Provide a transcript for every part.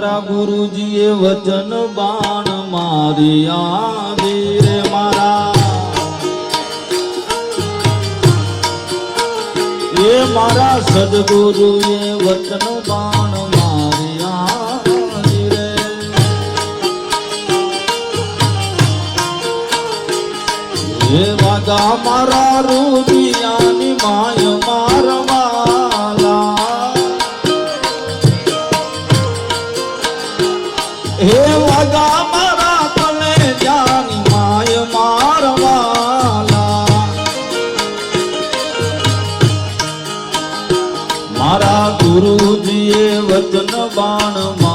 મારા ગુરુજીએ વચન બાણ મારી આદે રે મારા. એ મારા સદગુરુએ વચન બાણ મારી આદે રે. એ વાદા મારા રૂદિયાની માય பானுமா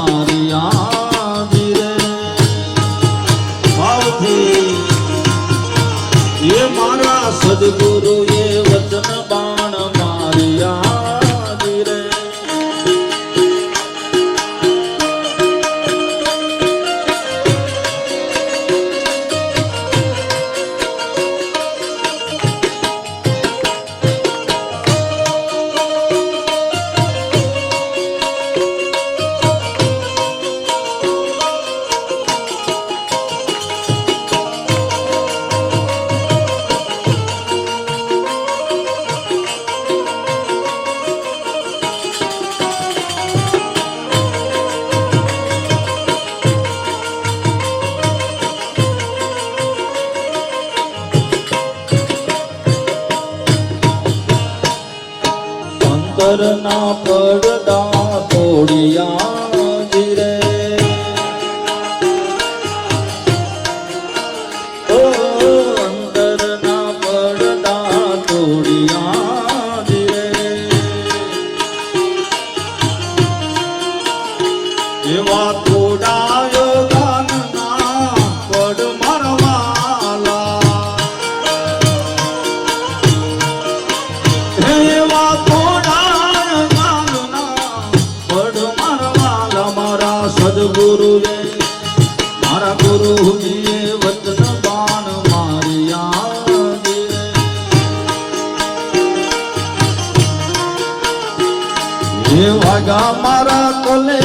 ગા મારા કોલે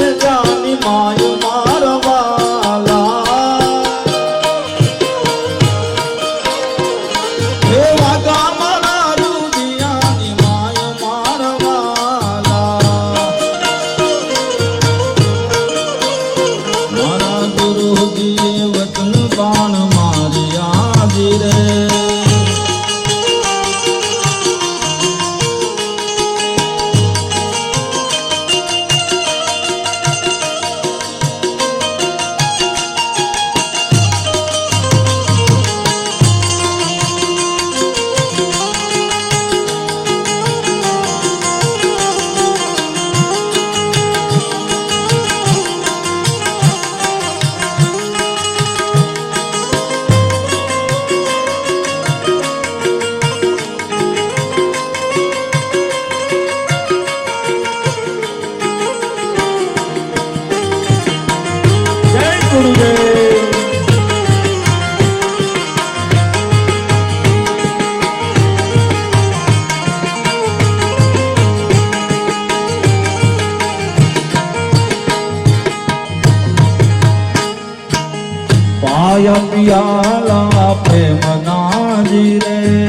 કરિયાલા પ્રેમના જીરે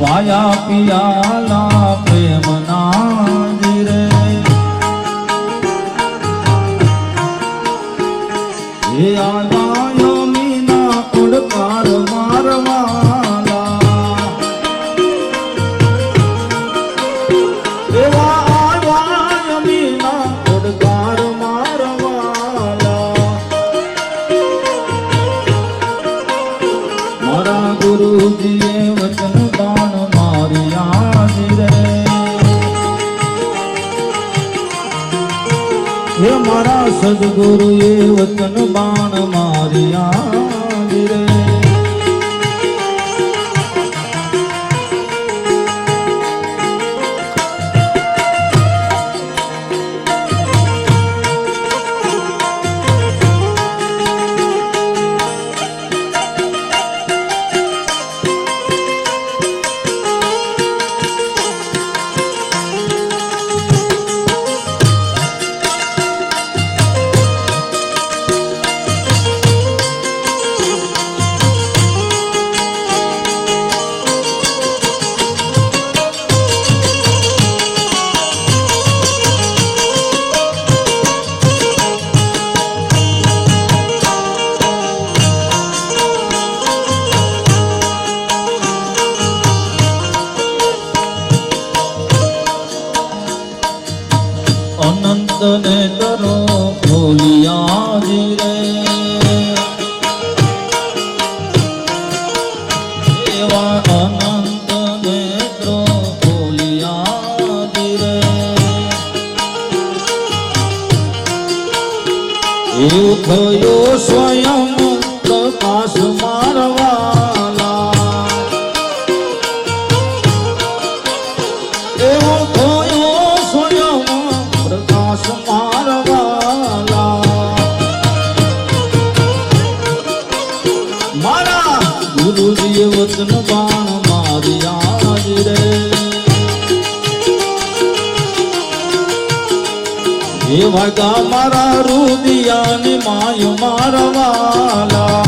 પાયા પિયા વગા મારા રૂદિયાને માય મારા વાલા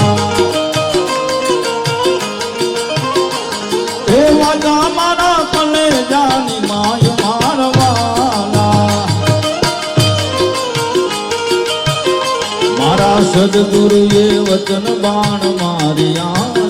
હે વગા મારા કલે જાની માય મારા વાલા સદગુરુએ વચન બાણ મારિયા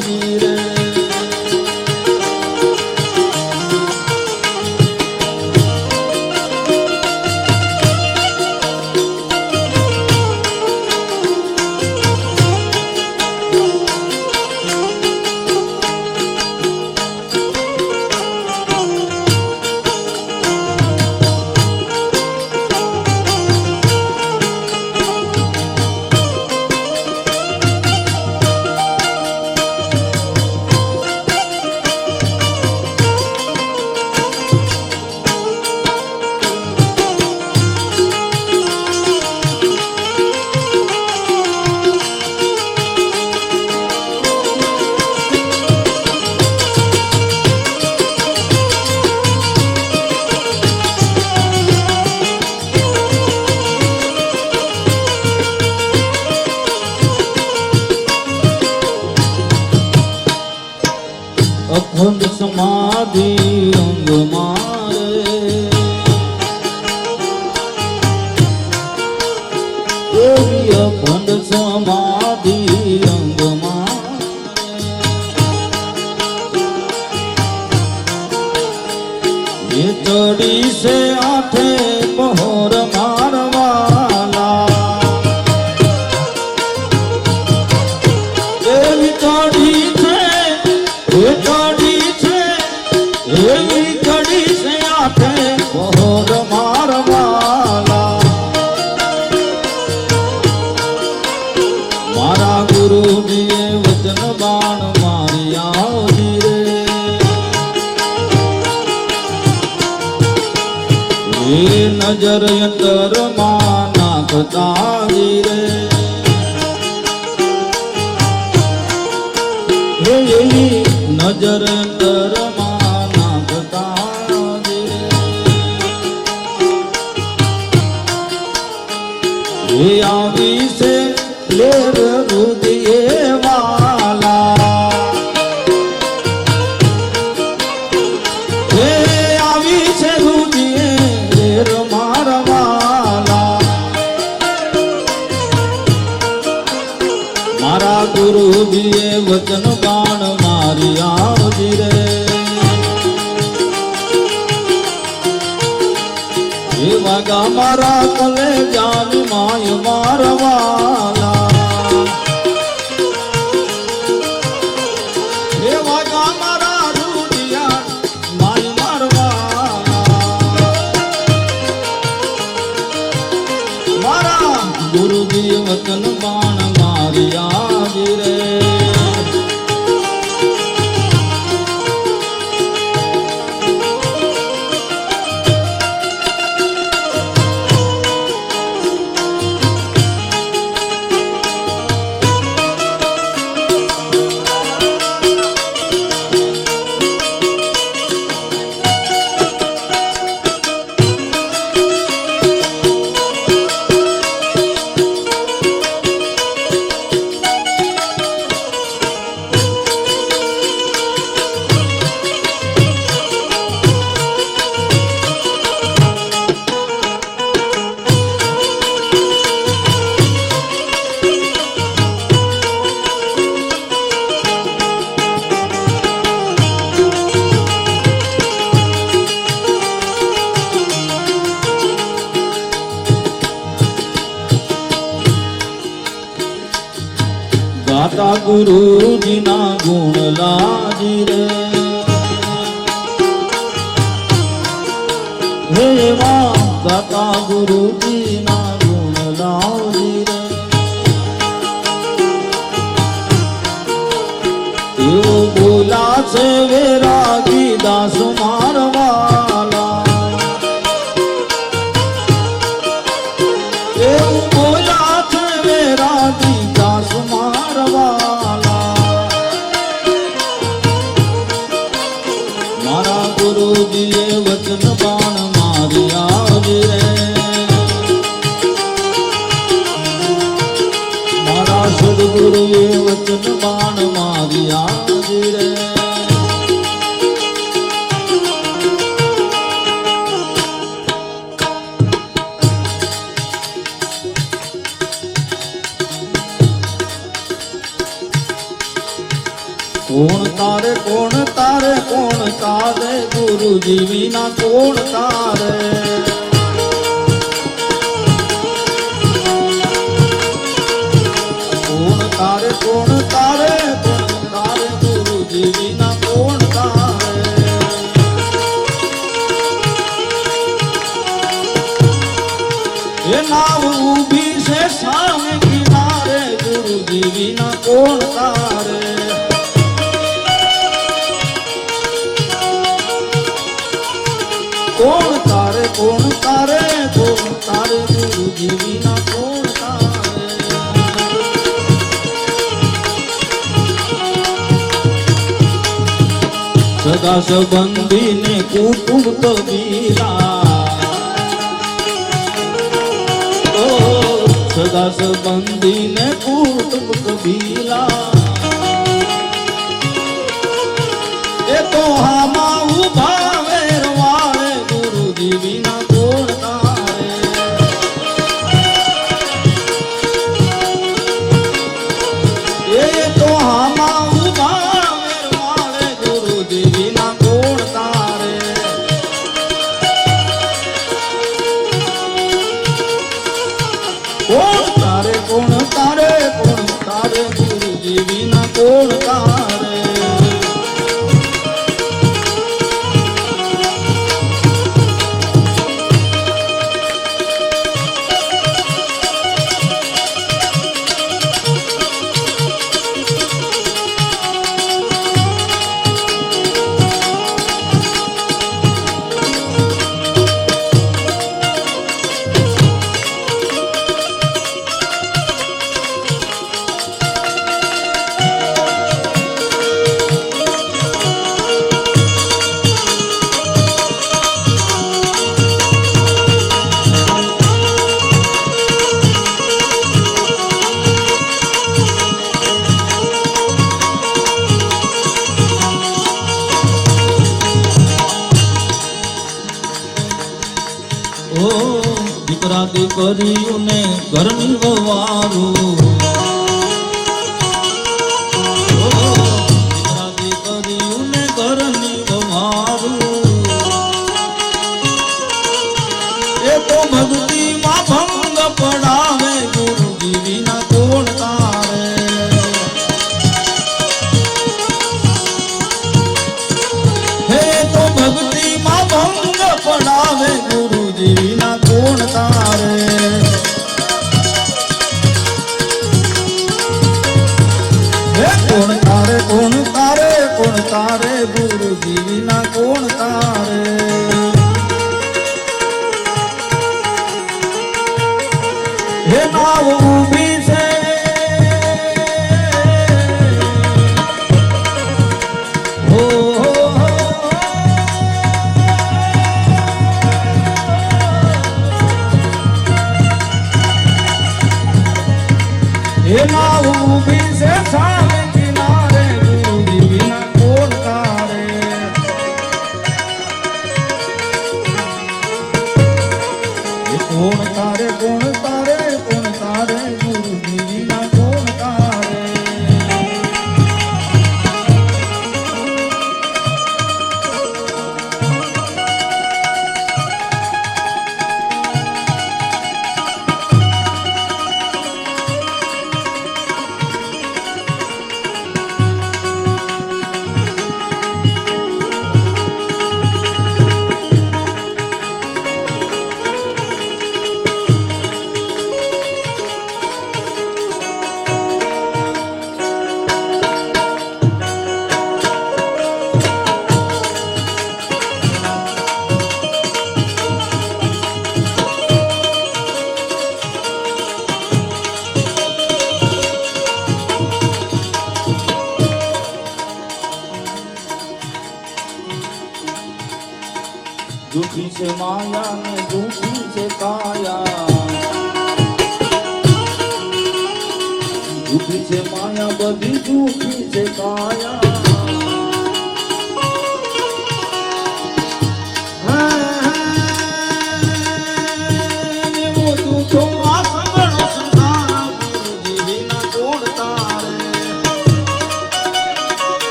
হাজার no, no. ગાતા ગુરુજીના ગુણ લાવજી રે. એવું બોલા છે વેરાગી દાસમાં તારે કોણ તારે? કોણ તારે ગુરુજી વિના કોણ તારે? એ નાવ ઊભી છે સામે કિનારે ગુરુજી કોણ તારે કોણ તારે? કોણ તારે સગા સંબંધી ને કુટુંબ તો બીરા સગા સંબંધી ને કુટુંબ તો એ તો હામા કોણ તારે કોણ તારે કોણ તારે ગુરુજી વિના કોણ ಮಗು જૂઠી છે માયા બધી જૂઠી છે કાયા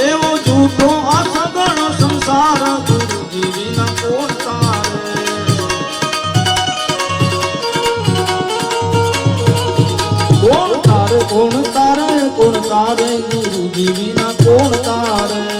એવો જૂઠો આ સગળો સંસાર તારે ગુરુજી વિના કોણ તારે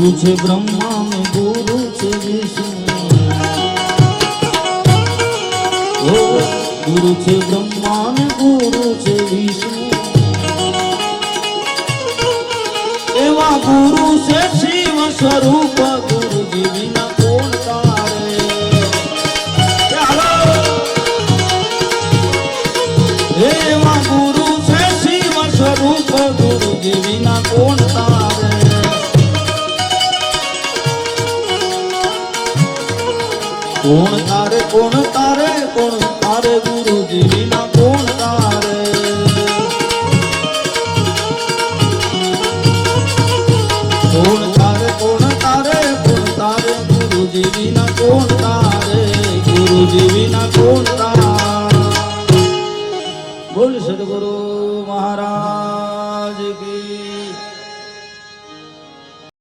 ગુરુ છે બ્રહ્મા ને ગુરુ છે વિષ્ણુ. ગુરુ છે બ્રહ્મા ને ગુરુ છે વિષ્ણુ. એવા ગુરુ છે શિવ સ્વરૂપ.